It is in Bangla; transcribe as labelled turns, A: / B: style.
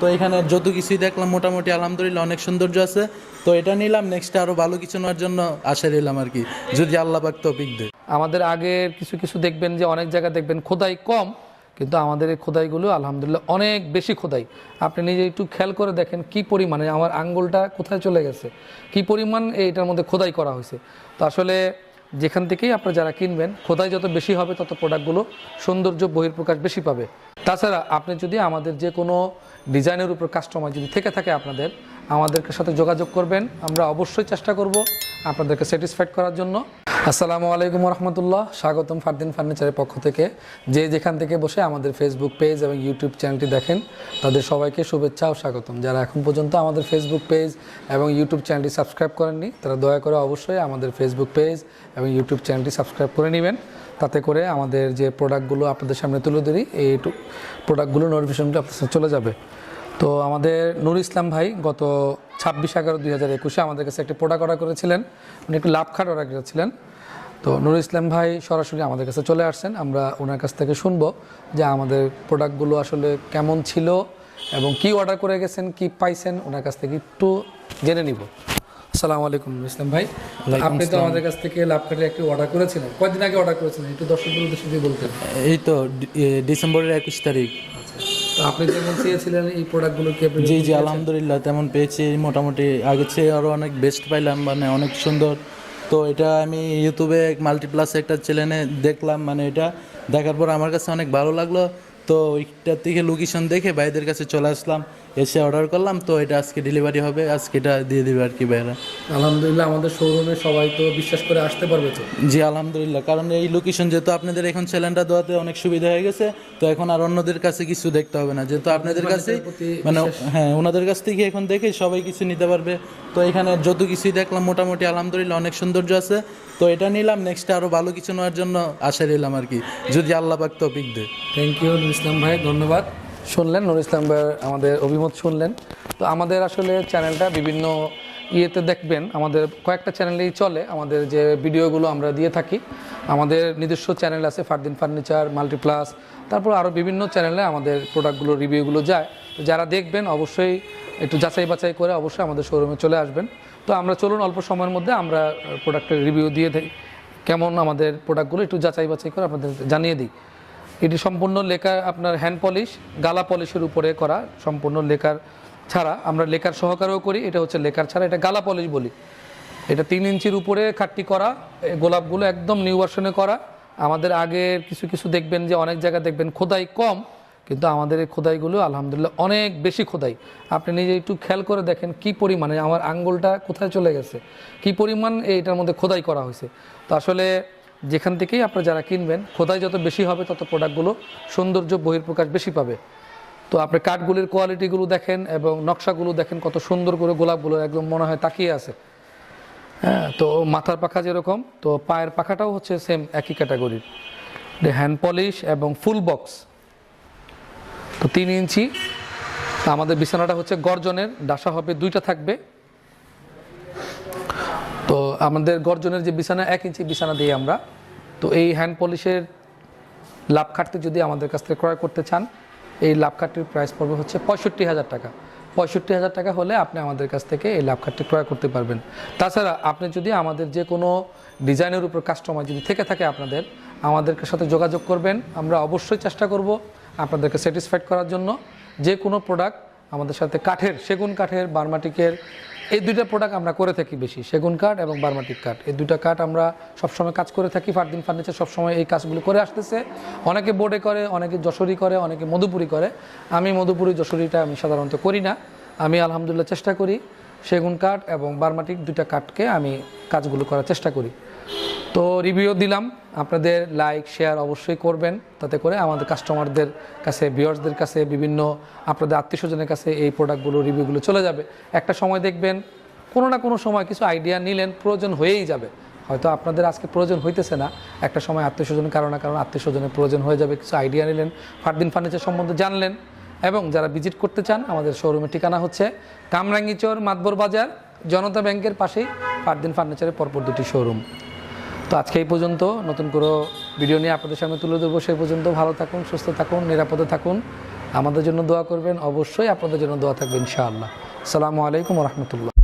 A: তো এখানে যত কিছুই দেখলাম, মোটামুটি আলহামদুলিল্লাহ অনেক সৌন্দর্য আছে। তো এটা নিলাম নেক্সট আরও ভালো কিছু নেওয়ার জন্য আশা রইলাম আর কি। যদি আল্লাহ পাক তৌফিক দেয়।
B: আমাদের আগের কিছু কিছু দেখবেন যে অনেক জায়গায় দেখবেন খোদাই কম, কিন্তু আমাদের এই খোদাইগুলো আলহামদুলিল্লাহ অনেক বেশি খোদাই। আপনি নিজে একটু খেয়াল করে দেখেন কি পরিমাণে, আমার আঙ্গুলটা কোথায় চলে গেছে, কি পরিমাণ এইটার মধ্যে খোদাই করা হয়েছে। তো আসলে যেখান থেকেই আপনারা যারা কিনবেন, খোদাই যত বেশি হবে তত প্রোডাক্টগুলো সৌন্দর্য বহির্প্রকাশ বেশি পাবে। তাছাড়া আপনি যদি আমাদের যে কোনো ডিজাইনের উপর কাস্টমার যদি থেকে থাকে আপনাদের আমাদের সাথে যোগাযোগ করবেন। আমরা অবশ্যই চেষ্টা করব আপনাদেরকে স্যাটিসফাইড করার জন্য। আসসালামু আলাইকুম রহমতুল্লাহ স্বাগতম ফারদিন ফার্নিচারের পক্ষ থেকে। যে যেখান থেকে বসে আমাদের ফেসবুক পেজ এবং ইউটিউব চ্যানেলটি দেখেন, তাদের সবাইকে শুভেচ্ছা ও স্বাগতম। যারা এখন পর্যন্ত আমাদের ফেসবুক পেজ এবং ইউটিউব চ্যানেলটি সাবস্ক্রাইব করেননি, তারা দয়া করে অবশ্যই আমাদের ফেসবুক পেজ এবং ইউটিউব চ্যানেলটি সাবস্ক্রাইব করে নেবেন। তাতে করে আমাদের যে প্রোডাক্টগুলো আপনাদের সামনে তুলে ধরি, এই প্রোডাক্টগুলো নোটিফিকেশনগুলো আপনার সাথে চলে যাবে। তো আমাদের নূর ইসলাম ভাই গত ছাব্বিশ এগারো দুই হাজার একুশে আমাদের কাছে একটি প্রোডাক্ট অর্ডার করেছিলেন। উনি একটি লাভ খাট অর্ডার করেছিলেন। তো নুর ইসলাম ভাই সরাসরি আমাদের কাছে চলে আসছেন। আমরা ওনার কাছ থেকে শুনব যে আমাদের প্রোডাক্টগুলো আসলে কেমন ছিল এবং কি অর্ডার করে গেছেন, কি পাইছেন, ওনার কাছ থেকে একটু জেনে নিব। আসসালামু আলাইকুম ইসলাম ভাই। আপনি তো আমাদের কাছ থেকে লাভ খাটের একটি অর্ডার করেছিলেন। কয়দিন আগে অর্ডার করেছিলেন? একটু দর্শকদের উদ্দেশ্যে যদি বলতেন।
A: এই তো ডিসেম্বরের একুশ তারিখ।
B: তো আপনি যেমন চেয়েছিলেন এই প্রোডাক্টগুলো
A: জি জি আলহামদুলিল্লাহ তেমন পেয়েছি। মোটামুটি আগের চেয়ে আরও অনেক বেস্ট পাইলাম মানে অনেক সুন্দর। তো এটা আমি ইউটিউবে মাল্টিপ্লাস একটা চ্যানেলে দেখলাম মানে এটা দেখার পর আমার কাছে অনেক ভালো লাগল। তো ওইটার থেকে লোকেশন দেখে ভাইদের কাছে চলে আসলাম। এসে অর্ডার করলাম তো এটা আজকে ডেলিভারি হবে আজকে এটা দিয়ে দেবে আর কি ভাইরা
B: আলহামদুলিল্লাহ আমাদের শোরুমে সবাই তো বিশ্বাস করে আসতে পারবে তো?
A: জি আলহামদুলিল্লাহ। কারণ এই লোকেশন যেহেতু আপনাদের এখন চ্যানেলটা দেওয়াতে অনেক সুবিধা হয়ে গেছে তো এখন আর অন্যদের কাছে কিছু দেখতে হবে না। যেহেতু আপনাদের কাছে মানে হ্যাঁ ওনাদের কাছ থেকে এখন দেখে সবাই কিছু নিতে পারবে। তো এখানে যত কিছুই দেখলাম মোটামুটি আলহামদুলিল্লাহ অনেক সৌন্দর্য আছে। তো এটা নিলাম নেক্সট আরও ভালো কিছু নেওয়ার জন্য আশা রইলাম আর কি। যদি আল্লাহ পাক তৌফিক দেয়।
B: থ্যাংক ইউ ইসলাম ভাই ধন্যবাদ। শুনলেন নুর ইসলাম ভাই আমাদের অভিমত শুনলেন। তো আমাদের আসলে চ্যানেলটা বিভিন্ন ইয়েতে দেখবেন, আমাদের কয়েকটা চ্যানেলেই চলে। আমাদের যে ভিডিওগুলো আমরা দিয়ে থাকি, আমাদের নিজস্ব চ্যানেল আছে ফারদিন ফার্নিচার, মাল্টিপ্লাস, তারপর আরও বিভিন্ন চ্যানেলে আমাদের প্রোডাক্টগুলো রিভিউগুলো যায়। তো যারা দেখবেন, অবশ্যই একটু যাচাই বাছাই করে অবশ্যই আমাদের শোরুমে চলে আসবেন। তো আমরা চলুন, অল্প সময়ের মধ্যে আমরা প্রোডাক্টের রিভিউ দিয়ে দিই। কেমন আমাদের প্রোডাক্টগুলো একটু যাচাই বাছাই করে আপনাদের জানিয়ে দিই। এটি সম্পূর্ণ লেখা আপনার হ্যান্ড পলিশ গালা পলিশের উপরে করা সম্পূর্ণ লেখার ছাড়া। আমরা লেখার সহকারেও করি, এটা হচ্ছে লেখার ছাড়া, এটা গালা পলিশ বলি। এটা তিন ইঞ্চির উপরে খাটটি করা গোলাপগুলো একদম নিউ ভার্সনে করা। আমাদের আগের কিছু কিছু দেখবেন যে অনেক জায়গায় দেখবেন খোদাই কম, কিন্তু আমাদের এই খোদাইগুলো আলহামদুলিল্লাহ অনেক বেশি খোদাই। আপনি নিজে একটু খেয়াল করে দেখেন কি পরিমাণে, আমার আঙ্গুলটা কোথায় চলে গেছে? কি পরিমাণ এইটার মধ্যে খোদাই করা হয়েছে? তো আসলে যেখান থেকেই আপনারা যারা কিনবেন, খোদাই যত বেশি হবে তত প্রোডাক্টগুলো সৌন্দর্য বহির্প্রকাশ বেশি পাবে। তো আপনি কাঠগুলির কোয়ালিটিগুলো দেখেন এবং নকশাগুলো দেখেন, কত সুন্দর করে গোলাপগুলো একদম মনে হয় তাকিয়ে আছে। হ্যাঁ তো মাথার পাখা যেরকম, তো পায়ের পাখাটাও হচ্ছে সেম একই ক্যাটাগরির হ্যান্ড পলিশ এবং ফুল বক্স তো তিন ইঞ্চি আমাদের বিছানাটা হচ্ছে গর্জনের, ডাসা হবে, দুইটা থাকবে। তো আমাদের গর্জনের যে বিছানা, এক ইঞ্চি বিছানা দিই আমরা, তো এই হ্যান্ড পলিশের লাভ খাটতে যদি আমাদের কাছ থেকে ক্রয় করতে চান, এই লাভ খাটটির প্রাইস পড়বে হচ্ছে পঁয়ষট্টি হাজার টাকা। পঁয়ষট্টি হাজার টাকা হলে আপনি আমাদের কাছ থেকে এই লাভ খাটটি ক্রয় করতে পারবেন। তাছাড়া আপনি যদি আমাদের যে কোনো ডিজাইনের উপর কাস্টমার যদি থেকে থাকে আপনাদের, আমাদের সাথে যোগাযোগ করবেন। আমরা অবশ্যই চেষ্টা করব আপনাদেরকে স্যাটিসফাইড করার জন্য। যে কোনো প্রোডাক্ট আমাদের সাথে কাঠের, সেগুন কাঠের, বার্মাটিকের, এই দুইটা প্রোডাক্ট আমরা করে থাকি বেশি, সেগুন কাঠ এবং বার্মাটিক কাঠ। এই দুইটা কাঠ আমরা সবসময় কাজ করে থাকি, ফারদিন ফার্নিচার সবসময় এই কাজগুলো করে আসতেছে। অনেকে বোর্ডে করে, অনেকে যশোরি করে, অনেকে মধুপুরি করে। আমি মধুপুরি, যশোরিটা আমি সাধারণত করি না। আমি আলহামদুলিল্লাহ চেষ্টা করি সেগুন কাঠ এবং বার্মাটিক দুইটা কাঠকে আমি কাজগুলো করার চেষ্টা করি। তো রিভিউ দিলাম। আপনাদের লাইক শেয়ার অবশ্যই করবেন। তাতে করে আমাদের কাস্টমারদের কাছে ভিউয়ার্সদের কাছে, বিভিন্ন আপনাদের আত্মীয় স্বজনের কাছে এই প্রোডাক্টগুলো রিভিউগুলো চলে যাবে। একটা সময় দেখবেন, কোনো না কোনো সময় কিছু আইডিয়া নিলেন, প্রয়োজন হয়েই যাবে। হয়তো আপনাদের আজকে প্রয়োজন হইতেছে না। একটা সময় আত্মীয় স্বজনের কারণ না কারণ আত্মীয় স্বজনের প্রয়োজন হয়ে যাবে, কিছু আইডিয়া নিলেন, ফারদিন ফার্নিচার সম্বন্ধে জানলেন, এবং যারা ভিজিট করতে চান, আমাদের শোরুমের ঠিকানা হচ্ছে কামরাঙ্গিচর, মাতবর বাজার, জনতা ব্যাংকের পাশেই ফারদিন ফার্নিচারের পরপর দুটি শোরুম তো আজকে এই পর্যন্ত। নতুন কোনো ভিডিও নিয়ে আপনাদের সামনে তুলে ধরবো। সেই পর্যন্ত ভালো থাকুন, সুস্থ থাকুন, নিরাপদে থাকুন। আমাদের জন্য দোয়া করবেন। অবশ্যই আপনাদের জন্য দোয়া থাকবে, ইনশাআল্লাহ। সালামু আলাইকুম রহমতুল্লাহ।